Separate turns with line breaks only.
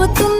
вот у